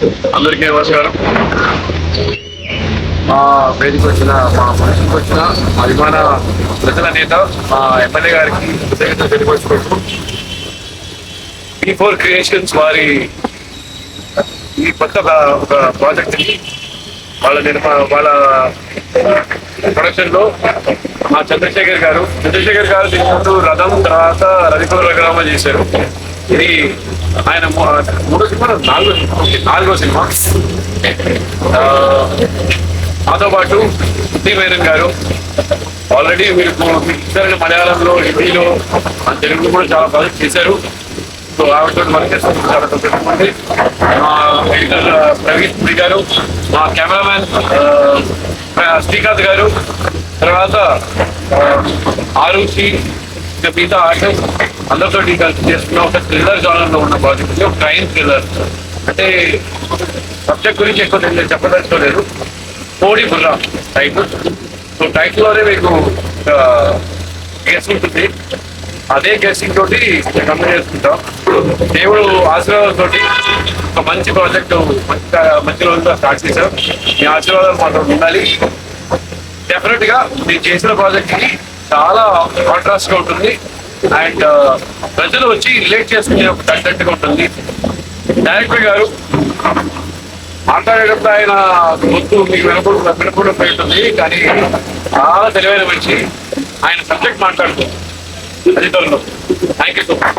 అందరికీ నమస్కారం. మా వేదిక వచ్చిన మా మనుషులకు వచ్చిన అభిమాన ప్రజల నేత మా ఎమ్మెల్యే గారికి కృతజ్ఞతలు తెలియపరుచుకుంటూ ఫోర్ క్రియేషన్స్ వారి ఈ కొత్త ఒక- ప్రాజెక్ట్ని ప్రాజెక్ట్ వాళ్ళ నిర్మా వాళ్ళ ప్రొడక్షన్లో మా చంద్రశేఖర్ గారు చంద్రశేఖర్ గారు దీని ముందు రథం తర్వాత రవికుల రఘురామ చేశారు. ఇది ఆయన మూడో సినిమా? నాలుగో సినిమా. నాలుగో సినిమా. మాతో పాటు ఉత్తి మేనన్ గారు. ఆల్రెడీ మీరు ఇద్దరు మలయాళంలో హిందీలో తెలుగు తెలుగులో కూడా చాలా బాగా చేశారు. సో ఆవిడతో వర్క్ చేస్తాం. చాలా మా ఎడిటర్ ప్రవీణ్ పురి గారు మా కెమెరామ్యాన్ శ్రీకాంత్ గారు తర్వాత ఆ, ఆరుషి ఇంకా మిగతా ఆర్టిస్ట్ అందరితోటి కలిసి చేస్తున్న. ఒక థ్రిల్లర్ జానర్లో ఉన్న ప్రాజెక్ట్ ఒక క్రైమ్ థ్రిల్లర్ అంటే సబ్జెక్ట్ గురించి ఎక్కువ నేను చెప్పదలుచుకోలేదు. కోడి బుర్ర టైటిల్ సో టైటిల్లోనే మీకు గెస్ ఉంటుంది. అదే గెస్సింగ్ తోటి కంపెనీ చేసుకుంటాం. దేవుడు ఆశీర్వాదం తోటి ఒక మంచి ప్రాజెక్టు మంచి మంచి రోజుల్లో స్టార్ట్ చేశాం. మీ ఆశీర్వాదాలు మాత్రం ఉండాలి. డెఫినెట్గా మీరు చేసిన ప్రాజెక్ట్కి చాలా కాంట్రాస్ట్గా ఉంటుంది. అండ్ ప్రజలు వచ్చి రిలేట్ చేసుకునే ఒక తగ్గట్టుగా ఉంటుంది. డైరెక్టర్ గారు మాట్లాడేటప్పుడు ఆయన గొంతు మీకు వినపడు వినపడు ఉంటుంది కానీ చాలా తెలివైన మనిషి. ఆయన సబ్జెక్ట్ మాట్లాడుతుంది అధికారులు థ్యాంక్ యూ సో మచ్